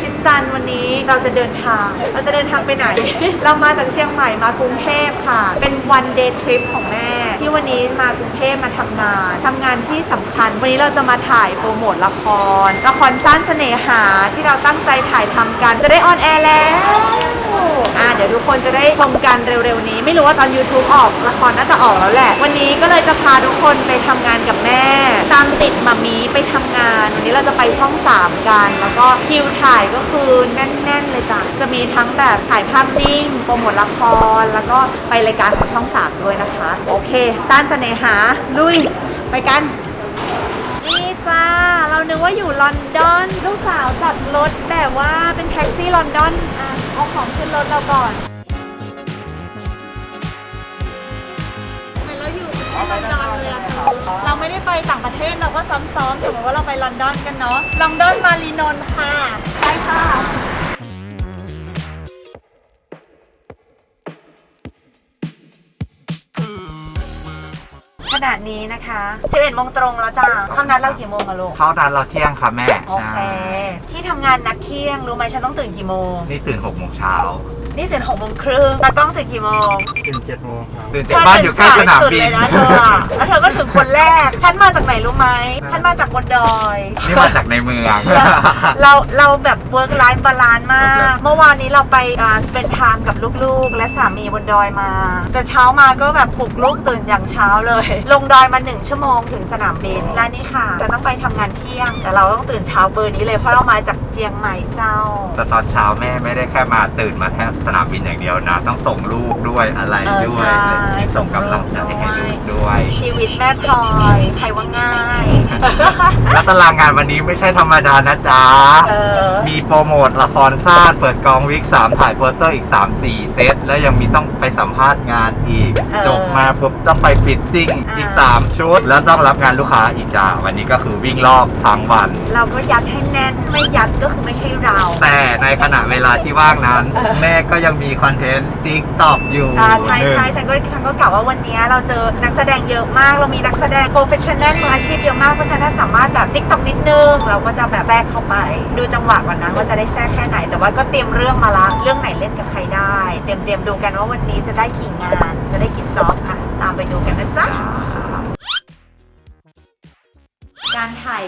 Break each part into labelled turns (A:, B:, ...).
A: ชิดจันทร์วันนี้เราจะเดินทาง เราจะเดินทางไปไหน เรามาจากเชียงใหม่มากรุงเทพค่ะ เป็น one day trip ของแม่ ที่วันนี้มากรุงเทพมาทำงาน ทำงานที่สำคัญ วันนี้เราจะมาถ่ายโปรโมทละคร ละครสั้นเสน่หาที่เราตั้งใจถ่ายทำกัน จะได้ออนแอร์แล้ว อะเดี๋ยวทุกคนจะได้ชมกันเร็วๆนี้ ไม่รู้ว่าตอน YouTube ออกละครน่าจะออกแล้วแหละ วันนี้ก็เลยจะพาทุกคนไปทำงานกับแม่ ตามติดมามีไปทำงาน วันนี้เราจะไปช่อง 3 กัน แล้วก็คิวถ่ายก็คือแน่นๆเลยจ้ะจะมีทั้งแบบถ่ายภาพนิ่งโปรโมทละครแล้วก็ไปรายการของช่อง 3 ด้วยนะคะ โอเคสั้นเสน่หาลุยไปกัน นี่จ้า เรานึกว่าอยู่ลอนดอน ลูกสาวจัดรถแบบว่าเป็นแท็กซี่ลอนดอนอะ เอาของขึ้นรถเราก่อนทำไมเราอยู่ที่ลอนดอนเลยอะเธอเราไม่ได้ไปต่างประเทศเราก็ซ้อมๆสมมติว่าเราไปลอนดอนกันเนาะ ลอนดอนมารีนนท์ค่ะ ไปค่ะ ขณะนี้นะคะ11โมงตรงแล้วจ้าเขานัดเรากี่โมงอะลูก
B: เข้าร้านเราเที่ยงค่ะแม่
A: โอเคที่ทำงานนัดเที่ยงรู้ไหมฉันต้องตื่นกี่โมง
B: นี่ตื่น6โมงเช้า
A: นี่ตื่นหกโมงครึ่งตากล้องตื่นกี่โมง
C: ตื่นเจ็ดโมงครับ
B: ตื่นจากบ้านอยู่ใกล้สนามบิน
A: เธอตื่สายสุดเลยนะเธออะแล้วเธอก็ถึงคนแรก ฉันมาจากไหนรู้ไหม ฉันมาจากบนดอย
B: นี่มาจากในเมือง
A: เราเราแบบ work life balance มาก เมื่อวานนี้เราไปอ่า spend time กับลูกๆ และสามีบนดอยมา แต่เช้ามาก็แบบปลุกลูกตื่นอย่างเช้าเลยลงดอยมาหนึ่งชั่วโมงถึงสนามบินและนี่ค่ะจะต้องไปทำงานเที่ยง แต่เราต้องตื่นเช้าเบอร์นี้เลยเพราะเรามาจากเจียงใหม่เจ้า
B: แต่ตอนเช้าแม่ไม่ได้แค่มาตื่นมาแค่สนามบินอย่างเดียวนะ ต้องส่งลูกด้วยอะไร
A: เออ
B: ด้ว
A: ใช่
B: ยส่งกำลังใจให้ลูกด้วย
A: ชีวิตแม่พลอยใครว่าง่าย
B: แล้วตารางงานวันนี้ไม่ใช่ธรรมดานะจ๊ะ
A: เออ
B: มีโปรโมทละครสั้นเปิดกองวิก 3 ถ่ายโปสเตอร์อีก 3 4 เซต แล้วยังมีต้องไปสัมภาษณ์งานอีก
A: เออ
B: จบมาปุ๊บต้องไปฟิตติ้งอีก
A: อ่า
B: 3ชุด แล้วต้องรับงานลูกค้าอีกจ้าวันนี้ก็คือวิ่งรอบทั้งวัน
A: เราก็ยัดให้แน่นไม่ยัดก็คือไม่ใช่เรา
B: แต่ในขณะเวลาที่ว่างนั้น แม่ก็ยังมีคอนเทนต์ติ๊กต็อกอยู่
A: อ่าใช่
B: หนึ่ง
A: ใช่ฉันก็ฉันก็กล่าวว่าวันนี้เราเจอนักแสดงเยอะมาก เรามีนักแสดงโปรเฟชชั่นแนลมืออาชีพเยอะมากเพราะฉะนั้นสามารถแบบติ๊กต็อกนิดนึงเราก็จะแบบแทรกเข้าไป ดูจังหวะก่อนนะว่าจะได้แทรกแค่ไหน แต่ว่าก็เตรียมเรื่องมาละเรื่องไหนเล่นกับใครได้ เตรียมเตรียมดูกันว่าวันนี้จะได้กี่งาน จะได้กี่จ็อบค่ะตามไปดูกัน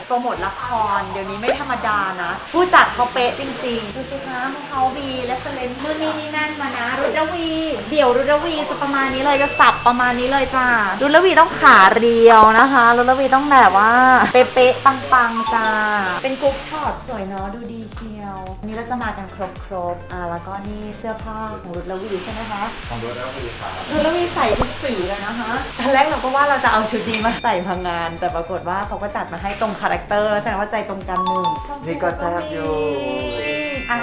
A: โปรโมทละคร เดี๋ยวนี้ไม่ธรรมดานะ ผู้จัดเขาเป๊ะจริงๆดูสิคะมันเขามีเลฟเฟรนนู่นนี่นี่นั่นมานะ รุดวี เดี๋ยวรุดวีจะประมาณนี้เลยจะสับประมาณนี้เลยจ้ารุดวีต้องขาเรียวนะคะรุดวีต้องแบบว่าเป๊ะๆปังๆจ้าเป็นกรุ๊ปช็อตสวยเนาะดูดีชี ววันนี้เราจะมากันครบๆอ่าแล้วก็นี่เสื้อผ้าของรุดวีใช่ไหมคะ
C: ของรถแล้วคือครับ
A: คือแล้วมีใส่ทุกสีเลยนะคะตอนแรกเราก็ว่าเราจะเอาชุดนี้มาใส่มางาน แต่ปรากฏว่าเขาก็จัดมาให้ตรงคาแรคเตอร์แสดงว่าใจตรงกันหนึ่ง
B: นี่ก็แซ่บอยู่
A: อะ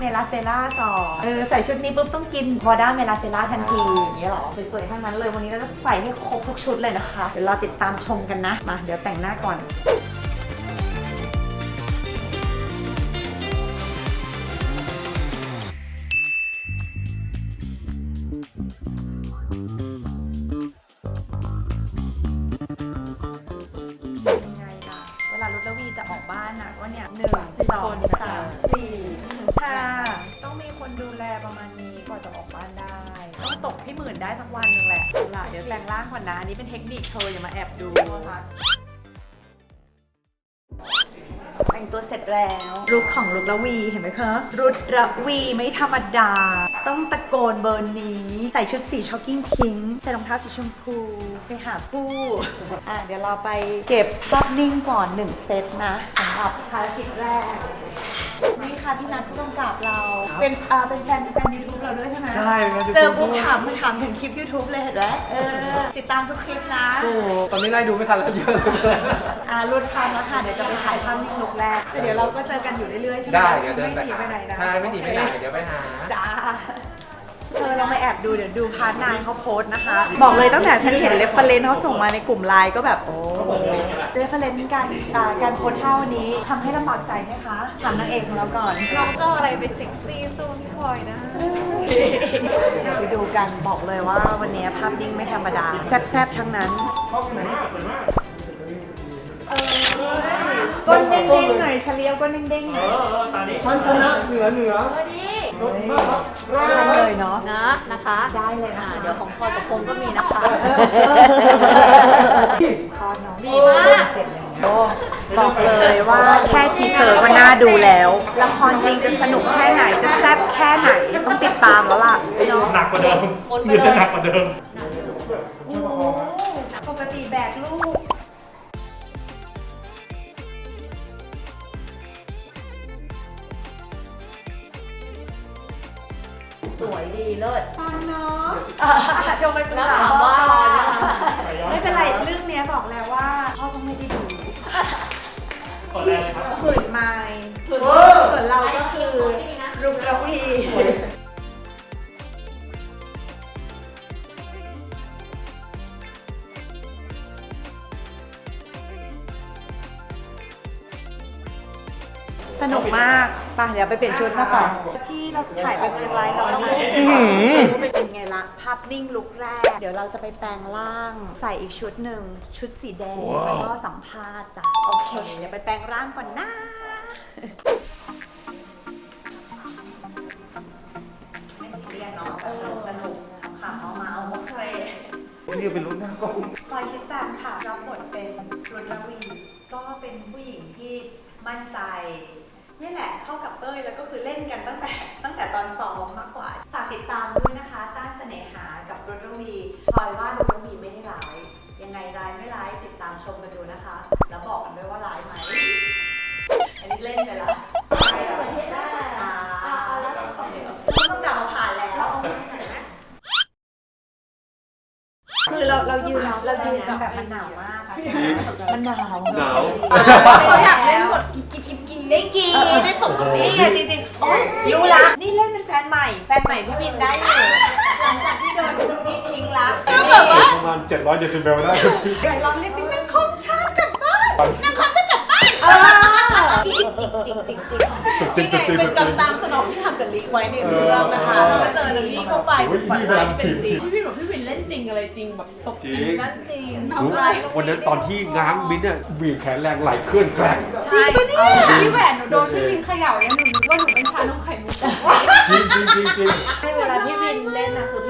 A: เมลาเซล่าสองเออใส่ชุดนี้ปุ๊บต้องกินพอด้าเมลาเซล่าทันทีอย่างเงี้ยเหรอสวยๆทั้งนั้นเลยวันนี้เราจะใส่ให้ครบทุกชุดเลยนะคะ เดี๋ยวเราติดตามชมกันนะ มาเดี๋ยวแต่งหน้าก่อน ต้องตกพี่หมื่นได้สักวันหนึ่งแหละเอาล่ะเดี๋ยวแต่งร่างก่อนนะอันนี้เป็นเทคนิคเธออย่ามาแอบดู แต่งตัวเสร็จแล้วลุคของลุคระวีเห็นไหมคะ รุดระวีไม่ธรรมดา ต้องตะโกนเบอร์นี้ ใส่ชุดสีช็อกกิ้งพิงค์ใส่รองเท้าสีชมพู ไปหาผู้อะเดี๋ยวเราไปเก็บภาพนิ่งก่อนหนึ่งเซตนะสำหรับภารกิจแรก นี่ค่ะพี่นัทผู้กำกับเรา เป็นอ่าเป็นแฟนแฟนยูทูบเราด้วยใช่ไหม
C: ใช่ครับ
A: เจอปุ๊บถามมาถามถึงคลิป YouTube เลยเห็นไหมเออ ติดตามทุกคลิปนะ
C: โอ้โหตอนนี้ไล่ดูไม่ทันแล้วเยอะเลย
A: อ่ารุ่นพันแล้วค่ะ เดี๋ยวจะไปถ่ายภาพนิ่งลุกแรกแต่เดี๋ยวเราก็เจอกันอยู่เรื่อยๆใช่ไหม
C: ได้เดี๋ยวเดิน
A: ไม่หนีไปไหนนะ
C: ใช่ไม่หนีไปไหนเดี๋ยวไปหา
A: จ้าเธ อลองไปแอบดูเดี๋ยวดูพาร์ทนายเขาโพสต์นะคะ บอกเลยตั้งแต่ฉันเห็นเรฟเฟรนเขาส่งมาในกลุ่มไลน์ก็แบบโอ้เรฟเฟรนการอ่าการโพสต์ท่าวันนี้ทำให้ลำบากใจไหมคะถามนางเอกของเราก่อน
D: น้องจะเอาอะไรไปเซ็กซี่สู้พี่พลอยนะ
A: เดี๋ยวไปดูกันบอกเลยว่าวันนี้ภาพนิ่งไม่ธรรมดาแซบๆทั้งนั้นเออก็เนเด้งๆหน่อยเฉลียวก็เด้งๆหน่อย
C: ฉันชนะเหนือเหนือ
D: เออดี
C: รถมากครับ
A: ได้เลยเนาะ
D: นะนะคะ
A: ได้เลยนะ
D: อ่า
A: คะ
D: เดี๋ยวของพลอยกับพงก็มีนะคะ
A: คอน้อง
D: ดีมาก
A: เสร็จแล้วบอกเลยว่าแค่ทีเซอร์ก็น่าดูแล้ว ละครจริงจะสนุกแค่ไหนจะแซ่บแค่ไหน ต้องติดตามแล้วล่ะเนาะ
E: หนักกว่าเดิม
D: วนไป
E: มี
D: เลย
E: จะหนักกว่าเดิม
A: โอ้โหปกติแบกลูก
D: สวยดีเลิศ
A: ปังเนาะอะโยมไปปรึก
D: แล้ว
A: ษา
D: ถาม
A: พ่อ
D: ว่า
A: ก่อนไม่เป็นไรเรื่องเนี้ยบอกแล้วว่าพ่อต้องไม่ได้ดู
E: ขอแรงเลยครับ
A: ฝืนไม้ส่วนเราก็คือรุกระวีสนุกมากไปเดี๋ยวไปเปลี่ยนชุดมาก่อนที่ เราถ่ายไปเป็นร้อยร้อยมาเป็นไงละภาพนิ่งลุกแรก เดี๋ยวเราจะไปแปลงร่าง ใส่อีกชุดหนึ่งชุดสีแดงแล้วก็สัมภาษณ์จ้ะโอเค เดี๋ยวไปแปลงร่างก่อนนะไม่ซีเรียสเนาะสนุกสนุกขำๆเอามาเอาโอเค
C: นี่เป็นรุ่นหน้ากล้อง
A: พลอยชิดจันทร์ค่ะรับบทเป็นรุนรวีก็เป็นผู้หญิงที่มั่นใจ นี่แหละเข้ากับเต้ยแล้วก็คือเล่นกันตั้งแต่ตั้งแต่ตอนซ้อมมากกว่า ฝากติดตามด้วยนะคะ สร้างเสน่หากับรุนรวีพลอยว่ารุนรวีไม่ได้ร้าย ยังไงร้ายไม่ร้ายติดตามชมกันดูนะคะ แล้วบอกกันด้วยว่าร้ายไหมอันนี้เล่นไปละไม่เหรออ่าโอเคโอเคต้องจับมาผ่านแล้วคือเราเรายืนเรายืนกันแบบมันหนาวมากอะมันหนาว
C: หนาว
D: ได้ตบตรงนี้
A: นี่ไงจริงๆโอ๊ยรู้ละนี่เล่นเป็นแฟนใหม่ แฟนใหม่พี่บินได้อยู่หลังจากที่โดนนี่ทิ้งรักก็แบบว่า
C: ประมาณ700เดซิเบลได้
A: ไก่ลองเรียกสิแม่คมชาติกลับบ้าน
D: จ
A: ริงจริงจริงจริง
C: จริงจริงจริง
F: เป็นกำตามสนองที่ทำกับลิกไว้ในเรื่องนะคะแล้วก็เจอนันนี่เข้าไปฝันร้ายที่เป็นจริงพี่พี่บอกพี่วินเล่นจริงอะไรจริงแบบตกจริงนั่นจริงทำอะไร
C: วันนั้นตอนที่ง้างบินเนี่ยบีบแขนแรงไหลเคลื่อนแกร่ง
D: ใช่พี่แหวนหนูโดนพี่วินเขย่าเนี่ยหนูนึกว่าหนูเป็นชานมไข่มุก
C: จริงจริงจริงจริง
A: ให้เวลาพี่บินเล่นนะคือพ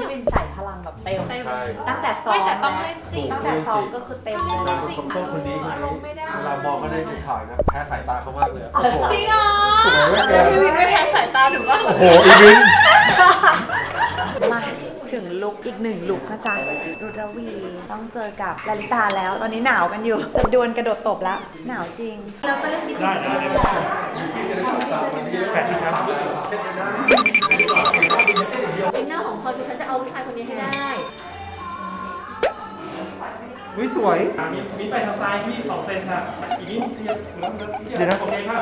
A: ี่บินใส่พลังแบบเต็ม
D: เต็ม
C: ใช่
A: ตั้งแต่ซ้อม
D: ไม่แต่ต้องเล่นจริง
A: ตั้งแต่ซ้อมก็คือเต็มเลย
C: นางเป็นคนต้นคนนี้
D: อารมณ์ไม่ได้
C: เวลามองก็ได้จะฉายนะแพ้สายตาเขามากเลยโอ้โห
D: จริงเหรอ
C: สวยเหลือเกิน
F: พี่วินไม่แพ้สายตาหนูว่า
C: โอ้โหอีวิน
A: มาถึงลุกอีกหนึ่งลุกนะจ๊ะรุดรวีต้องเจอกับลาลิตาแล้ว ตอนนี้หนาวกันอยู่จะดวลกระโดดตบแล้ว หนาวจริงเราก็เล่นที่
E: ได้ได้ได้แฟนที่ครับ
D: อินเนอร์ของพลอยคือฉันจะเอาผู้ชายคนนี้ให้ได้
C: วิสวย
E: มีมีไปทางซ้ายที่สองเซนค่ะอีกนิดเดียว
C: เดี๋ยวนะ
E: โอเคครับ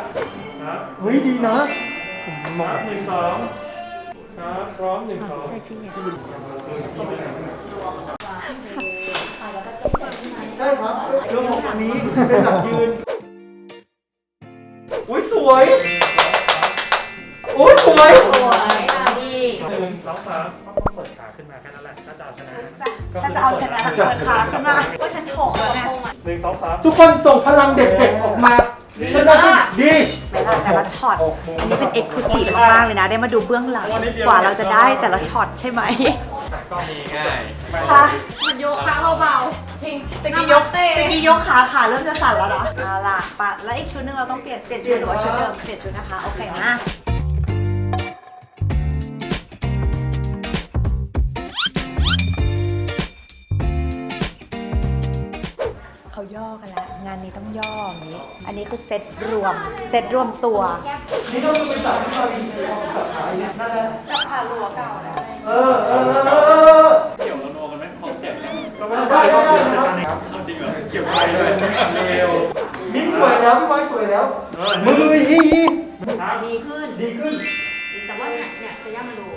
E: ครับ
C: เฮ้ยดีนะ
E: ครับหนึ่งสองครับพร้อมหนึ่งสอง
C: ใช่ครับเรื่องของอันนี้เป็นแบบยืน อุ้ยสวยโอ้ยสวย
D: สวย อะดี
E: หนึ่งสองสามเปิดขาขึ้นมาแค่นั้นแหละถ้าจะเอาชนะ
A: ถ้าจะเอาชนะเปิดขาขึ้นมาว่าฉันถกแล้วนะ
D: พงอะ
E: หนึ่งสองสาม
C: ทุกคนส่งพลังเด็กๆออกมาชนะดี
A: เวลาแต่ละช็อตอันนี้เป็นเอกลูซีฟมากๆเลยนะ ได้มาดูเบื้องหลังกว่าเราจะได้แต่ละช็อตใช่ไหม
E: ก็มีง่าย
A: ค่ะ
D: มันโยคะเบา
A: จริงตะกี้ยกตะกี้ยกขาขาเริ่มจะสั่นแล้วนะเอาล่ะปะแล้วอีกชุดหนึงเราต้องเปลี่ยนเปลี่ยนชุดหรือว่าชุดเดิมเปลี่ยนชุดนะคะโอเคนะ ต้องย่ออย่างนี้ อันนี้คือเซตรวม เซตรวมตัวจับขาหลัวเก่าแล้ว
C: เออเออเออ
E: เกี่ยวกับโนกันไหมพอเจ็บ
C: ได้ได้ได้ครับ
E: เอาจริงเหรอเกี่ยวไปเลยเร็ว
C: มิ้นสวยแล้วพี่ไม้สวยแล้วมือฮีฮี
E: ครับ
D: ๆดีขึ้น
C: ดีขึ้น
D: ว่าเนี่ยเนี่ยจะย่ามาดู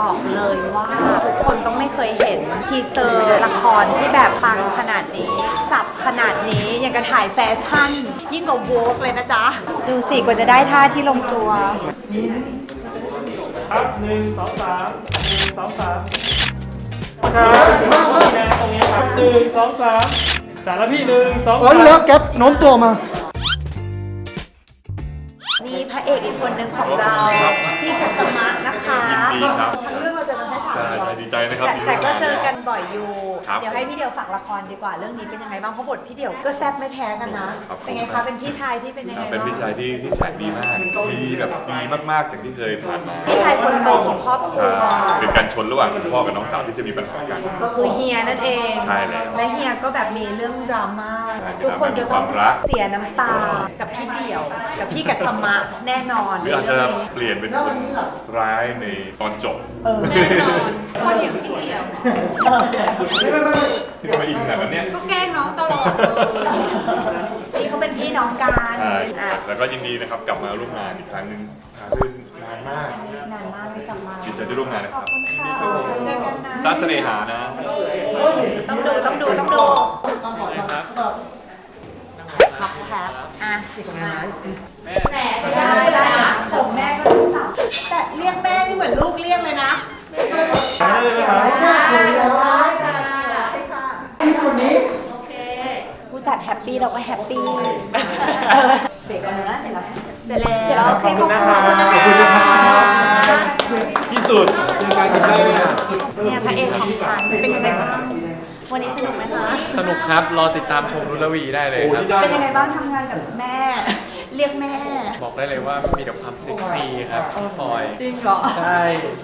A: บอกเลยว่าทุกคนต้องไม่เคยเห็นทีเซอร์ละครที่แบบปังขนาดนี้ จับขนาดนี้ยังกระถ่ายแฟชั่น ยิ่งกว่าโวกเลยนะจ๊ะ ดูสิกว่าจะได้ท่าที่ลงตัว
E: ครับหนึ่งสองสามหนึ่งสองสามครับแนตรงนี้ครับหนึ่งสองสามจ่าล้วพี่หนึ่งสองสาม
C: แล้วแก๊ปโน้มตัวมามีพระเอ
A: กอีกคนหนึ่งของเรา
G: ดีครับ
A: ทั้งเรื่องเราเจอกันแค่สาม
G: ใช่
A: เดียว
G: ดีใจนะครับ
A: แต่แต่ก็เจอกันบ่อยอยู่
G: ครับ
A: เดี๋ยวให้พี่เดียวฝากละครดีกว่า เรื่องนี้เป็นยังไงบ้าง เพราะบทพี่เดียวก็แซ่บไม่แพ้กันนะ
G: ครับ
A: เป็นไงคะ เป็นพี่ชายที่เป็นยังไง
G: เป็น
A: บ้าง
G: พี่ชายที่ที่แสนดีมากดีแบบดีมากๆจากที่เคยผ่านมา
A: พี่ชายคนโตของครอบครั
G: ใช่
A: ว
G: เป็นการชนระหว่างคุณพ่อกับน้องสาวที่จะมีปัญหากัน
A: คือเฮียนั่นเอง
G: ใช่แล้ว
A: และเฮียก็แบบมีเรื่องดราม่า
G: ใช่
A: ทุกคนจะต้อง
G: มีความรัก
A: เสียน้ำตากับพี่เดี่ยว กับพี่กัสมะแน่นอน
G: หรืออาจจะ
A: เรื่องนี้
G: เปลี่ยนเป็นคนร้ายในตอนจบ
A: เออ
D: แน่นอนคนอย่างพี่เดียว
G: ที่มาอินขนาดนั้นเนี่ย
D: ก็แกล้งน้องตลอดเลย
A: นี่เขาเป็นพี่น้องกัน
G: ใช่
A: อะ
G: แล้วก็ยินดีนะครับกลับมาร่วมงานอีกครั้งหนึ่งหาเรื่องนานมาก
A: นานมากไม่กลับมา
G: ดีใจได้ร่วมงานนะ
A: ข
G: ค
A: อ
G: รั
A: บบคุณค่ะเจอกันนะ
G: สร้างเสน่หานะ
A: ต้องดูต้องดูต้องดู
C: ต้องขอครับ
A: ครับครับอะสิบห้า
D: แหมจะได้
A: ได้
D: ได้
A: ได้
D: นะ
A: ผมแม่ก็ลูกสาวแต่เรียกแม่นี่เหมือนลูกเรียกเลยนะ
E: ได้เลยนะครับ
C: ที่คนนี้
D: โอเค
A: ผู้จัดแฮปปี้เราก็แฮปปี้เบรกกันเนื้อเสร็จแล้ว
D: เสร็จแล้ว
A: เดี๋ยวโอเคขอบคุณนะ
E: ขอบคุณนะครับที่สุดเจอกันอีกได้เนี่ย
A: เนี่ยพระเอกของฉันเป็นยังไงบ้าง วันนี้สนุกไหมคะ
H: สนุกครับ รอติดตามชมรุลวีได้เลยครับ
A: เป็นยังไงบ้างทำงานกับแม่ เรียกแม่
H: บอกได้เลยว่ามีแต่ความเซ็กซี่ครับพลอย
A: จริงเหรอ
H: ใช่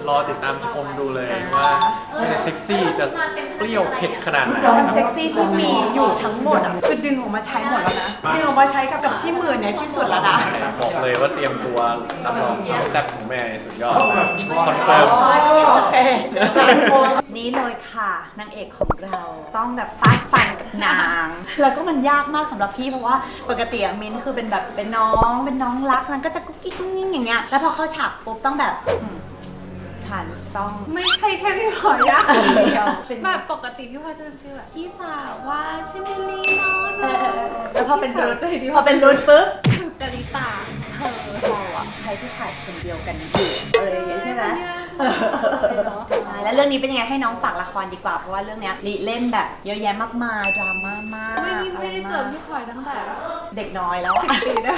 H: รอติดตามชมดูเลยว่าจะเซ็กซี่จะเปรี้ยวเผ็ดขนาดไหน
A: ความเซ็กซี่ที่มีอยู่ทั้งหมดอะคือดึงออกมาใช้หมดแล้วนะ ดึงออกมาใช้กับกับพี่หมื่นเนี่ยที่สุดแล้วนะ
H: บอกเลยว่าเตรียมตัวรับรองความแซ่บของแม่สุดยอดคอนเฟิร์ม
A: โอเคเจอกั นนี่เลยค่ะนางเอกของเราต้องแบบฟาดฟันกับนาง แล้วก็มันยากมากสำหรับพี่เพราะว่าปกติอะมินคือเป็นแบบเป็นน้องเป็นน้องรักนางก็จะกุ๊กกิ๊กกุ๊กกิ๊กอย่างเงี้ยแล้วพอเข้าฉากปุ๊บต้องแบบอืมฉันจะต้อง
D: ไม่ใช่แค่พี่พลอยยาก
A: เดียวเป็น
D: แบบปกติพี่พลอยจะเป็นฟีลแบบพี่สาวว่าใช่ไหมลีนอน
A: เออเออเออแล้วพอเป็นรุด
D: ใจดี
A: พอเป็นรุดปุ๊บ
D: กะลิตาเธอ
A: เราอะใช้ผู้ชายคนเดียวกันอยู่อะไรอย่างเงี้ยใช่ไหม
D: เนี่ย
A: ใช่แล้วเรื่องนี้เป็นยังไงให้น้องฝากละครดีกว่า เพราะว่าเรื่องเนี้ยลิเล่นแบบเยอะแยะมากมายดราม่ามาก
D: ไม่ได้ไม่ได้เจอ
A: อะไร
D: พี่พลอยตั้งแต่
A: เด็กน้อยแล้ว
D: สิบ
A: อะ
D: ปีได้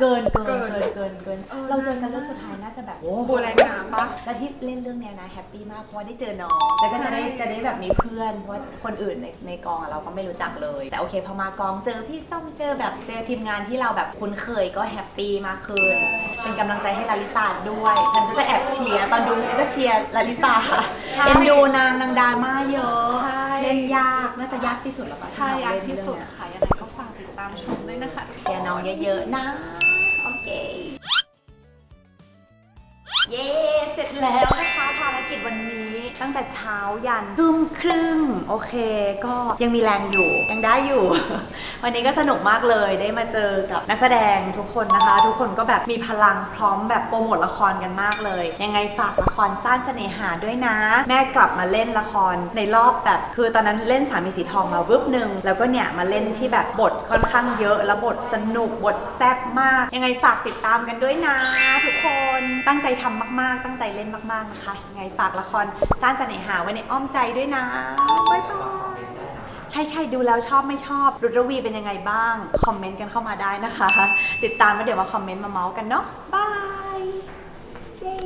A: เกินเกิน
D: เกิ
A: เกิน
D: น
A: เกินเกิน
D: เออ
A: เราเจอกันเรื่องสุดท้ายน่าจะแบบโอ้
D: โบแรงงามปะ
A: แล้วที่เล่นเรื่องเนี้ยนะแฮปปี้มากเพราะว่าได้เจอน้องแล้วก็จะได้จะได้แบบมีเพื่อนเพราะว่าคนอื่นในในกองอะเราก็ไม่รู้จักเลย แต่โอเคพอมากองเจอพี่ส้มเจอแบบเจอทีมงานที่เราแบบคุ้นเคยก็แฮปปี้มากขึ้นเป็นกำลังใจให้ลาลิตาด้วยฉันก็จะแอบเชียร์ตอนดูก็เชียร์ลาลิตา
D: ใช่
A: เอ็นดูนางนางดราม่าเยอะ
D: ใช่
A: เล่นยากน่าจะยากที่สุดแล้วปะ
D: ใช่ยากที่สุด
A: เรื่องเนี้ย
D: ค่ะยังไงก็ฝากติดตามชมด้วยนะคะ
A: เชียร์น้องเยอะๆนะโอเค เย้เสร็จแล้วนะคะภารกิจวันนี้ตั้งแต่เช้ายันทุ่มครึ่ง โอเค ก็ยังมีแรงอยู่ ยังได้อยู่ วันนี้ก็สนุกมากเลยได้มาเจอกับนักแสดงทุกคนนะคะ ทุกคนก็แบบมีพลังพร้อมแบบโปรโมทละครกันมากเลย ยังไงฝากละครสร้างเสน่หาด้วยนะ แม่กลับมาเล่นละครในรอบแบบ คือตอนนั้นเล่นสามีสีทองมาวึบหนึ่งแล้วก็เนี่ยมาเล่นที่แบบบทค่อนข้างเยอะแล้วบทสนุกบทแซ่บมาก ยังไงฝากติดตามกันด้วยนะ ทุกคนตั้งใจทำมากๆ ตั้งใจเล่นมากๆนะคะยังไงฝากละครสร้างเสน่หาไว้ในอ้อมใจด้วยนะบ๊ายบายใช่ใช่ดูแล้วชอบไม่ชอบรุดรวีเป็นยังไงบ้าง คอมเมนต์กันเข้ามาได้นะคะ ติดตามแล้วเดี๋ยวมาคอมเมนต์มาเมาส์กันเนาะบายเย้